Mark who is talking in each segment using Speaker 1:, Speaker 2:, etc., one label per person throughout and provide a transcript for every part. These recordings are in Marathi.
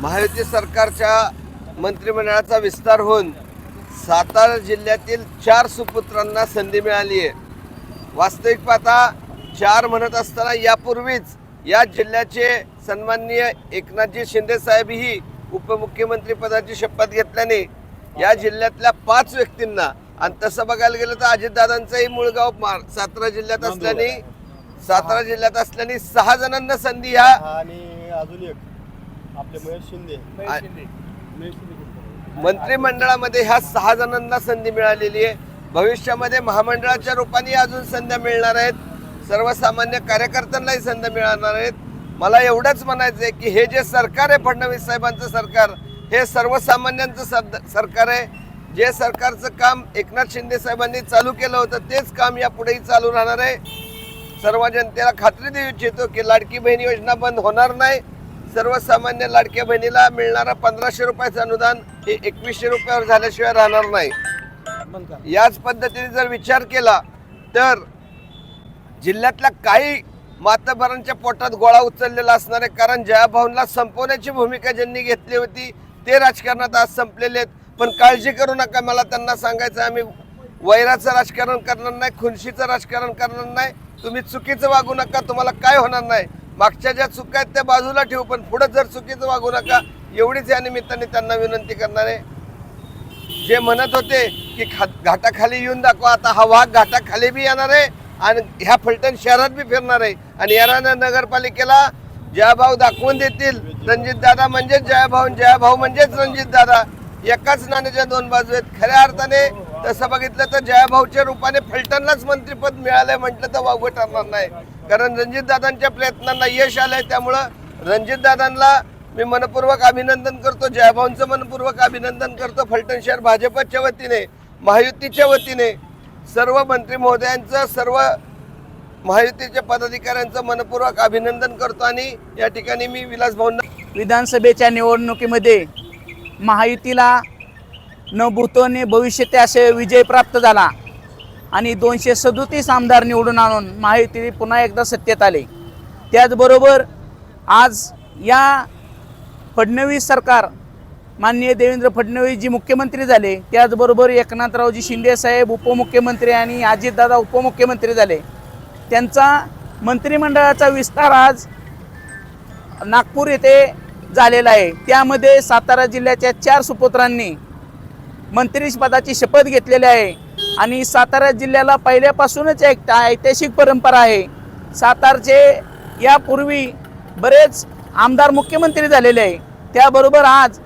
Speaker 1: महायुती सरकारच्या मंत्रिमंडळाचा विस्तार होऊन सातारा जिल्ह्यातील चार सुपुत्रांना संधी मिळाली आहे. वास्तविक पाहता चार म्हणत असताना यापूर्वीच या जिल्ह्याचे सन्माननीय एकनाथजी शिंदे साहेबही उपमुख्यमंत्री पदाची शपथ घेतल्याने या जिल्ह्यातल्या पाच व्यक्तींना आणि तसं बघायला गेलं तर अजितदादांचंही मूळ गाव सातारा जिल्ह्यात असल्याने सातारा जिल्ह्यात असल्याने सहा जणांना संधी ह्या
Speaker 2: आणि अजून एक आपले महेश शिंदे.
Speaker 1: मंत्रिमंडळामध्ये ह्या सहा जणांना संधी मिळालेली आहे. भविष्यामध्ये महामंडळाच्या रूपाने अजून संध्या मिळणार आहेत. सर्वसामान्य कार्यकर्त्यांनाही संधी मिळणार आहेत. मला एवढंच म्हणायचं आहे की हे जे सरकार आहे फडणवीस साहेबांचं सरकार हे सर्वसामान्यांचं सरकार आहे. जे सरकारचं काम एकनाथ शिंदे साहेबांनी चालू केलं होतं तेच काम यापुढेही चालू राहणार आहे. सर्व जनतेला खात्री देऊ इच्छितो की लाडकी बहीण योजना बंद होणार नाही. सर्वसामान्य लाडक्या बहिणीला मिळणारा पंधराशे रुपयाचं अनुदान हे एकवीसशे रुपयावर झाल्याशिवाय राहणार नाही. याच पद्धतीने जर विचार केला तर जिल्ह्यातल्या काही मातबरांच्या पोटात गोळा उचललेला असणार आहे कारण जयाभाऊंना संपवण्याची भूमिका ज्यांनी घेतली होती ते राजकारणात आज संपलेले आहेत. पण काळजी करू नका मला त्यांना सांगायचं आहे, आम्ही वैराचं राजकारण करणार नाही खुनशीचं राजकारण करणार नाही. तुम्ही चुकीचं वागू नका तुम्हाला काय होणार नाही. मागच्या ज्या चुका आहेत त्या बाजूला ठेवू पण पुढे जर चुकीचं वागू नका एवढीच या निमित्ताने त्यांना विनंती करणार आहे. जे म्हणत होते की खा घाटाखाली येऊन दाखवा आता हा वाघ घाटाखाली बी येणार आहे आणि ह्या फलटण शहरात बी फिरणार आहे. आणि येणाऱ्या नगरपालिकेला जयाभाऊ दाखवून देतील. रणजित दादा म्हणजेच जयाभाऊ आणि जयाभाऊ म्हणजेच रणजित दादा. एकाच नाण्याच्या दोन बाजू आहेत. खऱ्या अर्थाने तसं बघितलं तर जयाभाऊच्या रूपाने फलटणलाच मंत्रीपद मिळालंय म्हटलं तर वावगं ठरणार नाही. कारण रणजितदादांच्या प्रयत्नांना यश आलंय त्यामुळं रणजितदादांना मी मनपूर्वक अभिनंदन करतो जयभाऊंचं मनपूर्वक अभिनंदन करतो फलटण शहर भाजपच्या वतीने महायुतीच्या वतीने सर्व मंत्री महोदयांचं सर्व महायुतीच्या पदाधिकाऱ्यांचं मनपूर्वक अभिनंदन करतो आणि या ठिकाणी मी विलास भाऊंना
Speaker 3: विधानसभेच्या निवडणुकीमध्ये महायुतीला न भूतोने भविष्यते असे विजय प्राप्त झाला. आणि दोनशे सदोतीस आमदार निवडून आणून महायुती पुन्हा एकदा सत्तेत आले. त्याचबरोबर आज या फडणवीस सरकार माननीय देवेंद्र फडणवीस जी मुख्यमंत्री झाले त्याचबरोबर एकनाथरावजी शिंदे साहेब उपमुख्यमंत्री आणि अजितदादा उपमुख्यमंत्री झाले. त्यांचा मंत्रिमंडळाचा विस्तार आज नागपूर येथे झालेला आहे. त्यामध्ये सातारा जिल्ह्याच्या चार सुपुत्रांनी मंत्रीपदाची शपथ घेतलेली आहे. आणि सातारा जिल्ह्याला पहिल्यापासूनच एक ऐतिहासिक परंपरा आहे. सातारचे यापूर्वी बरेच आमदार मुख्यमंत्री झालेले आहे. त्याबरोबर आज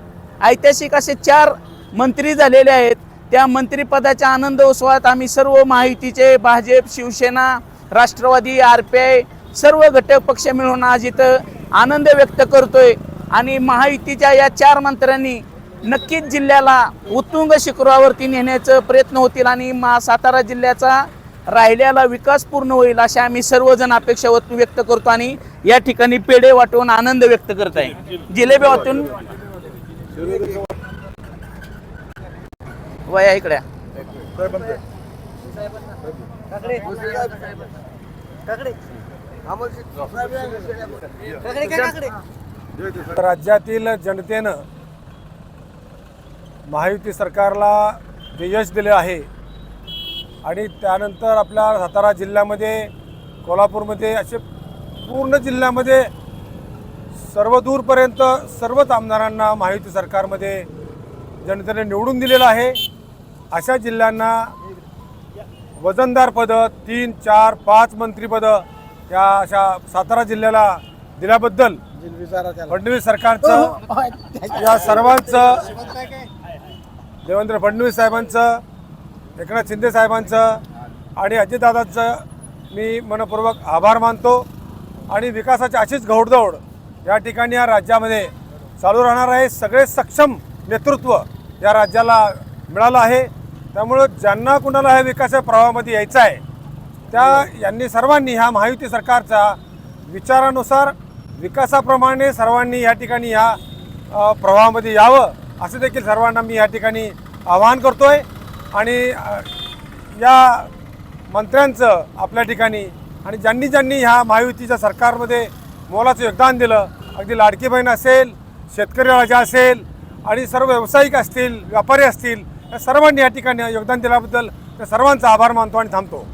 Speaker 3: ऐतिहासिक असे चार मंत्री झालेले आहेत. त्या मंत्रिपदाच्या आनंद उत्सवात आम्ही सर्व माहितीचे Bhajap Shiv Sena Rashtrawadi R P I सर्व घटक पक्ष मिळून आज इथं आनंद व्यक्त करतोय. आणि महायुतीच्या या चार मंत्र्यांनी नक्कीच जिल्ह्याला उत्तुंग शिखरावरती नेण्याचा प्रयत्न होतील आणि मा सातारा जिल्ह्याचा राहिलेला विकास पूर्ण होईल अशा आम्ही सर्वजण अपेक्षा व्यक्त करतो आणि या ठिकाणी पेढे वाटून आनंद व्यक्त करत आहे. जिलेबी वाटून. वया इकड्या
Speaker 4: राज्यातील जनतेनं महायुती सरकारला जे यश दिले आहे आणि त्यानंतर आपल्या सातारा जिल्ह्यामध्ये कोल्हापूरमध्ये असे पूर्ण जिल्ह्यामध्ये सर्व दूरपर्यंत सर्वच आमदारांना महायुती सरकारमध्ये जनतेने निवडून दिलेलं आहे. अशा जिल्ह्यांना वजनदार पदं तीन चार पाच मंत्रीपदं या अशा सातारा जिल्ह्याला दिल्याबद्दल फडणवीस सरकारचं या सर्वांचं देवेंद्र फडणवीस साहेबांचं एकनाथ शिंदे साहेबांचं आणि अजितदादांचं मी मनपूर्वक आभार मानतो आणि विकासाची अशीच घौडदौड या ठिकाणी या राज्यामध्ये चालू राहणार आहे. सगळे सक्षम नेतृत्व या राज्याला मिळालं आहे. त्यामुळं ज्यांना कुणाला ह्या विकासाच्या प्रवाहामध्ये यायचं आहे त्या यांनी सर्वांनी ह्या महायुती सरकारच्या विचारानुसार विकासाप्रमाणे सर्वांनी या ठिकाणी ह्या प्रवाहामध्ये यावं. असं देखील सर्वांना मी या ठिकाणी आवाहन करतो आहे आणि या मंत्र्यांचं आपल्या ठिकाणी आणि ज्यांनी ज्यांनी ह्या महायुतीच्या सरकारमध्ये मोलाचं योगदान दिलं अगदी लाडकी बहीण असेल शेतकरी राजा असेल आणि सर्व व्यावसायिक असतील व्यापारी असतील या सर्वांनी या ठिकाणी योगदान दिल्याबद्दल त्या सर्वांचा आभार मानतो आणि थांबतो.